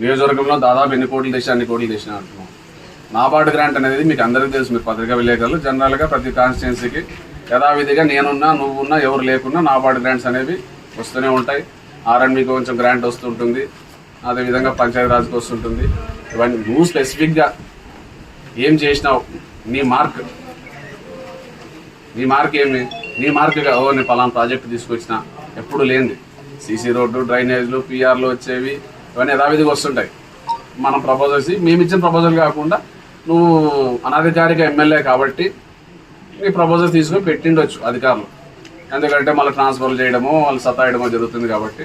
నియోజకవర్గంలో దాదాపు ఎన్ని కోట్లు తెచ్చి అన్ని కోట్లు తెచ్చిన అంటున్నాం నాబార్డు గ్రాంట్ అనేది మీకు అందరికీ తెలుసు. మీరు పత్రికా విలేకరులు జనరల్గా ప్రతి కాన్స్టిట్యున్సీకి యథావిధిగా నేనున్నా నువ్వున్నా ఎవరు లేకున్నా నాబార్డు గ్రాంట్స్ అనేవి వస్తూనే ఉంటాయి. ఆర్ఎండ్బికి కొంచెం గ్రాంట్ వస్తుంటుంది. అదేవిధంగా పంచాయతీరాజ్కి వస్తుంటుంది. ఇవన్నీ నువ్వు స్పెసిఫిక్గా ఏం చేసినావు? నీ మార్క్ నీ మార్క్ ఏమి? నీ మార్క్గా ఓ నేను పలానా ప్రాజెక్ట్ తీసుకొచ్చిన ఎప్పుడు లేనిది. సీసీ రోడ్డు డ్రైనేజ్లు పిఆర్లు వచ్చేవి ఇవన్నీ యథావిధిగా వస్తుంటాయి. మనం ప్రపోజల్స్ మేము ఇచ్చిన ప్రపోజల్ కాకుండా నువ్వు అనధికారిక ఎమ్మెల్యే కాబట్టి నీ ప్రపోజల్ తీసుకుని పెట్టిండొచ్చు అధికారులు. ఎందుకంటే మళ్ళీ ట్రాన్స్ఫర్ చేయడమో వాళ్ళు సతాయడమో జరుగుతుంది కాబట్టి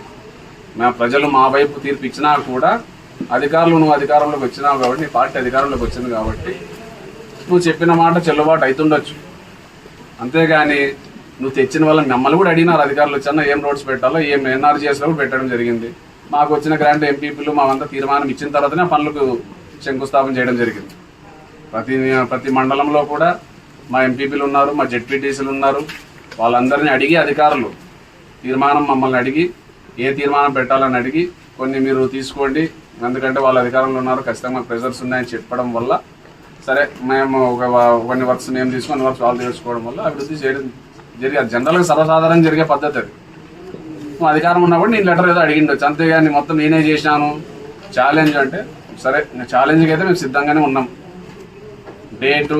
మా ప్రజలు మా వైపు తీర్పు ఇచ్చినా కూడా అధికారులు నువ్వు అధికారంలోకి వచ్చినావు కాబట్టి నీ పార్టీ అధికారంలోకి వచ్చింది కాబట్టి నువ్వు చెప్పిన మాట చెల్లుబాటు అవుతుండొచ్చు అంతేగాని నువ్వు తెచ్చిన వాళ్ళని మిమ్మల్ని కూడా అడిగినారు అధికారులు వచ్చాను ఏం రోడ్స్ పెట్టాలో ఏం ఎన్ఆర్జీఎస్లో కూడా పెట్టడం జరిగింది. మాకు వచ్చిన గ్రాంట్ ఎంపీపీలు మావంతా తీర్మానం ఇచ్చిన తర్వాతనే పనులకు శంకుస్థాపన చేయడం జరిగింది. ప్రతి ప్రతి మండలంలో కూడా మా ఎంపీపీలు ఉన్నారు మా జెడ్పీటీసీలు ఉన్నారు. వాళ్ళందరినీ అడిగి అధికారులు తీర్మానం మమ్మల్ని అడిగి ఏ తీర్మానం పెట్టాలని అడిగి కొన్ని మీరు తీసుకోండి. ఎందుకంటే వాళ్ళ అధికారంలో ఉన్నారు ఖచ్చితంగా ప్రెజర్స్ ఉన్నాయని చెప్పడం వల్ల సరే మేము ఒక కొన్ని వర్క్స్ మేము తీసుకొని వర్క్స్ వాళ్ళు తీసుకోవడం వల్ల అభివృద్ధి చేయడం జరిగే జనరల్గా సర్వసాధారణం జరిగే పద్ధతి అది. అధికారం ఉన్నప్పుడు నేను లెటర్ ఏదో అడిగిండొచ్చు అంతేగాని మొత్తం నేనే చేసినాను ఛాలెంజ్ అంటే సరే ఛాలెంజ్కి అయితే మేము సిద్ధంగానే ఉన్నాం. డేటు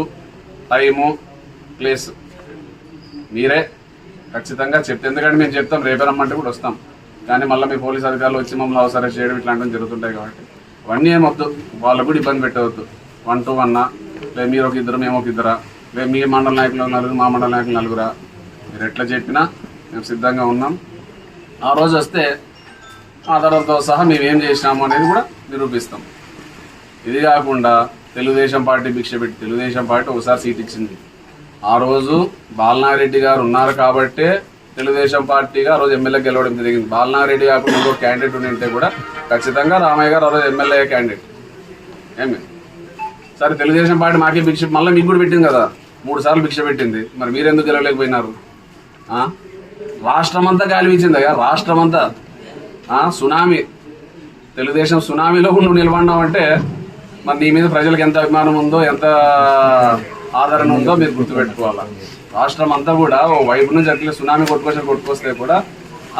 టైము ప్లేస్ మీరే ఖచ్చితంగా చెప్తే ఎందుకంటే మేము చెప్తాం రేపే రమ్మంటే కూడా వస్తాం. కానీ మళ్ళీ మీ పోలీస్ అధికారులు వచ్చి మమ్మల్ని అవసరం చేయడం ఇట్లాంటివి జరుగుతుంటాయి కాబట్టి అవన్నీ ఏం వద్దు. వాళ్ళకు కూడా ఇబ్బంది పెట్టవద్దు. వన్ టు వన్నా లేదు మీరు ఒక ఇద్దరు మేము ఒక ఇద్దరా? లేదు మీ మండల నాయకులు నలుగురు మా మండల నాయకులు నలుగురా? మీరు ఎట్లా చెప్పినా మేము సిద్ధంగా ఉన్నాం. ఆ రోజు వస్తే ఆధారాలతో సహా మేము ఏం చేసినాము అనేది కూడా నిరూపిస్తాం. ఇది కాకుండా తెలుగుదేశం పార్టీ భిక్ష పెట్టి తెలుగుదేశం పార్టీ ఒకసారి సీట్ ఇచ్చింది. ఆ రోజు బాలనారెడ్డి గారు ఉన్నారు కాబట్టే తెలుగుదేశం పార్టీగా ఆ రోజు ఎమ్మెల్యే గెలవడం జరిగింది. బాలనారెడ్డి కాకుండా ఇంకో క్యాండిడేట్ ఉంటే కూడా ఖచ్చితంగా రామయ్య గారు ఆ రోజు ఎమ్మెల్యే క్యాండిడేట్ ఏమి? సరే తెలుగుదేశం పార్టీ మాకే భిక్ష మళ్ళీ మీకు కూడా పెట్టింది కదా? మూడు సార్లు భిక్ష పెట్టింది. మరి మీరెందుకు గెలవలేకపోయినారు? రాష్ట్రం రాష్ట్రమంతా గాలి వీచింది అయ్యా రాష్ట్రమంతా. సునామీ. తెలుగుదేశం సునామీలో కూడా నువ్వు నిలబడినావంటే మరి నీ మీద ప్రజలకు ఎంత అభిమానం ఉందో ఎంత ఆదరణ ఉందో మీరు గుర్తుపెట్టుకోవాలి. రాష్ట్రం అంతా కూడా ఓ వైపు నుంచి అట్లే సునామీ కొట్టుకొచ్చి కొట్టుకొస్తే కూడా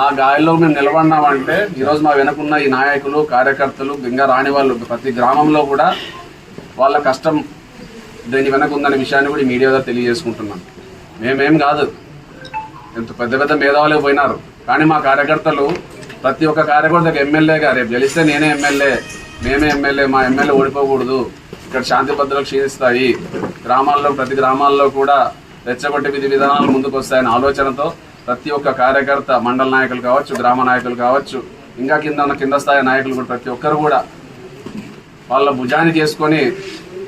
ఆ గాలిలో మేము నిలబడినామంటే ఈరోజు మా వెనకున్న ఈ నాయకులు కార్యకర్తలు ఇంకా రాని వాళ్ళు ప్రతి గ్రామంలో కూడా వాళ్ళ కష్టం దీని వెనక ఉందనే విషయాన్ని కూడా మీడియా ద్వారా తెలియజేసుకుంటున్నాం. మేమేం కాదు. ఎంత పెద్ద పెద్ద మేధావులే పోయినారు. కానీ మా కార్యకర్తలు ప్రతి ఒక్క కార్యకర్తకు ఎమ్మెల్యేగా రేపు గెలిస్తే నేనే ఎమ్మెల్యే మేమే ఎమ్మెల్యే మా ఎమ్మెల్యే ఓడిపోకూడదు. ఇక్కడ శాంతి భద్రతలు క్షీణిస్తాయి. గ్రామాల్లో ప్రతి గ్రామాల్లో కూడా రెచ్చగొట్టే విధి విధానాలు ముందుకు వస్తాయనే ఆలోచనతో ప్రతి ఒక్క కార్యకర్త మండల నాయకులు కావచ్చు గ్రామ నాయకులు కావచ్చు ఇంకా కింద ఉన్న కింద స్థాయి నాయకులు కూడా ప్రతి ఒక్కరు కూడా వాళ్ళ భుజానికి వేసుకొని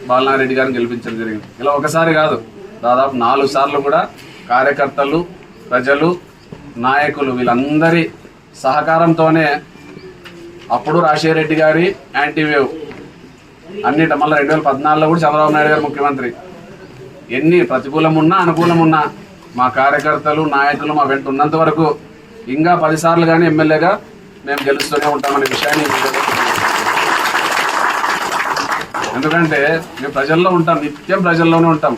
బాలనారెడ్డి గారిని గెలిపించడం జరిగింది. ఇలా ఒకసారి కాదు దాదాపు నాలుగు సార్లు కూడా కార్యకర్తలు ప్రజలు నాయకులు వీళ్ళందరి సహకారంతోనే అప్పుడు రాజశేఖర రెడ్డి గారి యాంటీవేవ్ అన్నిట మళ్ళీ రెండు వేల పద్నాలుగులో కూడా చంద్రబాబు నాయుడు గారు ముఖ్యమంత్రి. ఎన్ని ప్రతికూలం ఉన్నా అనుకూలం ఉన్నా మా కార్యకర్తలు నాయకులు మా వెంట ఉన్నంత వరకు ఇంకా పదిసార్లు కానీ ఎమ్మెల్యేగా మేము గెలుస్తూనే ఉంటామనే విషయాన్ని ఎందుకంటే మేము ప్రజల్లో ఉంటాం నిత్యం ప్రజల్లోనే ఉంటాం.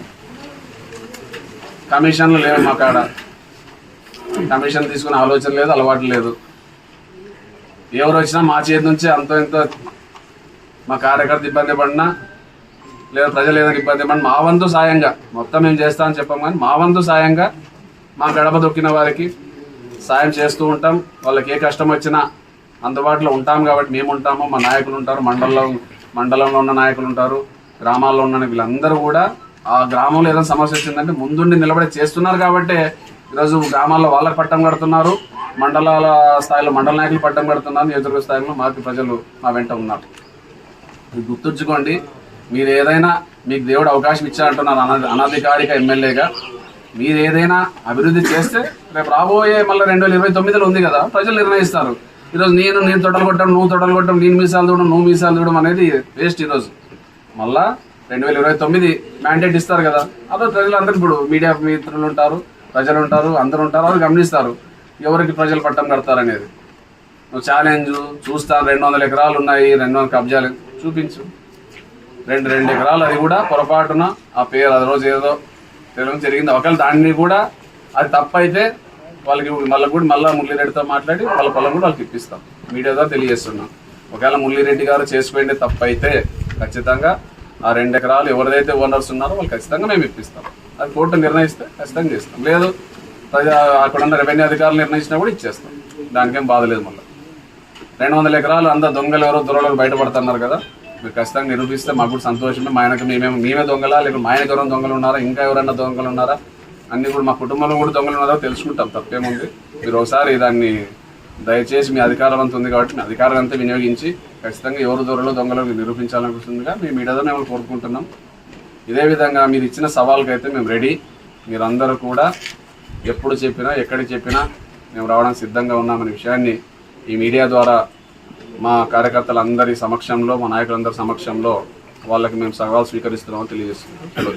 కమిషన్లు లేవు మా కాడ. కమిషన్ తీసుకునే ఆలోచన లేదు అలవాటు లేదు. ఎవరు వచ్చినా మా చేతి నుంచి అంతో ఎంతో మా కార్యకర్త ఇబ్బంది పడినా లేదా ప్రజలు ఏదైనా ఇబ్బంది పడినా మా వంతు సాయంగా మొత్తం మేము చేస్తామని చెప్పాం కానీ మా వంతు సాయంగా మా గడప దొక్కిన వారికి సాయం చేస్తూ ఉంటాం. వాళ్ళకి ఏ కష్టం వచ్చినా అందుబాటులో ఉంటాం కాబట్టి మేము ఉంటాము మా నాయకులు ఉంటారు మండలంలో మండలంలో ఉన్న నాయకులు ఉంటారు గ్రామాల్లో ఉన్న వీళ్ళందరూ కూడా ఆ గ్రామంలో ఏదైనా సమస్య వచ్చిందంటే ముందుండి నిలబడి చేస్తున్నారు కాబట్టి ఈరోజు గ్రామాల్లో వాళ్ళకి పట్టం కడుతున్నారు మండలాల స్థాయిలో మండల నాయకులు పట్టం కడుతున్నారు నియోజకవర్గ స్థాయిలో మాకు ప్రజలు మా వెంట ఉన్నారు. ఇది గుర్తుంచుకోండి మీరు ఏదైనా మీకు దేవుడు అవకాశం ఇచ్చారంటున్నారు అన అనధికారిక ఎమ్మెల్యేగా మీరు ఏదైనా అభివృద్ధి చేస్తే రేపు రాబోయే మళ్ళీ రెండు వేల ఇరవై తొమ్మిదిలో ఉంది కదా ప్రజలు నిర్ణయిస్తారు. ఈరోజు నేను నేను తొడలు కొట్టడం నువ్వు తొడలు కొట్టడం నేను మీసాలు చూడడం నువ్వు మీసాలు చూడడం అనేది వేస్ట్ ఈరోజు. మళ్ళా రెండు వేల ఇరవై తొమ్మిది మ్యాండేట్ ఇస్తారు కదా. అదే ప్రజలందరూ ఇప్పుడు మీడియా మిత్రులు ఉంటారు ప్రజలు ఉంటారు అందరు ఉంటారు వాళ్ళు గమనిస్తారు. ఎవరికి ప్రజలు పట్టం కడతారు అనేది. నువ్వు ఛాలెంజ్ చూస్తాను రెండు వందల ఎకరాలు ఉన్నాయి రెండు వందల కబ్జాలు. చూపించు. రెండు రెండు ఎకరాలు అది కూడా పొరపాటున ఆ పేరు అది రోజు ఏదో తెలియడం జరిగింది. ఒకవేళ దాన్ని కూడా అది తప్పైతే వాళ్ళకి మళ్ళీ కూడా మళ్ళీ మురళీరెడ్డితో మాట్లాడి వాళ్ళ పొలం కూడా వాళ్ళకి ఇప్పిస్తాం. మీడియా ద్వారా తెలియజేస్తున్నాం. ఒకవేళ మురళీరెడ్డి గారు చేసుకోండి తప్పైతే ఖచ్చితంగా ఆ రెండు ఎకరాలు ఎవరిదైతే ఓనర్స్ ఉన్నారో వాళ్ళు ఖచ్చితంగా మేము ఇప్పిస్తాం. అది కోర్టు నిర్ణయిస్తే ఖచ్చితంగా చేస్తాం. లేదు ప్రజా అక్కడ ఉన్న రెవెన్యూ అధికారులు నిర్ణయించినా కూడా ఇచ్చేస్తాం. దానికేం బాధ లేదు మళ్ళీ. రెండు వందల ఎకరాలు అందరు దొంగలు ఎవరో దొరలు బయటపడుతున్నారు కదా మీరు ఖచ్చితంగా నిరూపిస్తే మాకు కూడా సంతోషమే. మా ఆయనకు మేమే మేమే దొంగలా? లేకపోతే మా ఆయనకి ఎవరైనా దొంగలు ఉన్నారా? ఇంకా ఎవరైనా దొంగలు ఉన్నారా? అన్ని కూడా మా కుటుంబంలో కూడా దొంగలు ఉన్నారో తెలుసుకుంటాం. తప్పేముంది? మీరు ఒకసారి దాన్ని దయచేసి మీ అధికారం అంత ఉంది కాబట్టి మీ అధికారం అంతా వినియోగించి ఖచ్చితంగా ఎవరు దూరంలో దొంగలు నిరూపించాలనుకుంటుందిగా మేము మీడియాతో మేము కోరుకుంటున్నాం. ఇదే విధంగా మీరు ఇచ్చిన సవాల్కి అయితే మేము రెడీ. మీరందరూ కూడా ఎప్పుడు చెప్పినా ఎక్కడ చెప్పినా మేము రావడానికి సిద్ధంగా ఉన్నామనే విషయాన్ని ఈ మీడియా ద్వారా మా కార్యకర్తలందరి సమక్షంలో మా నాయకులందరి సమక్షంలో వాళ్ళకి మేము సవాల్ స్వీకరిస్తున్నామని తెలియజేస్తున్నాం.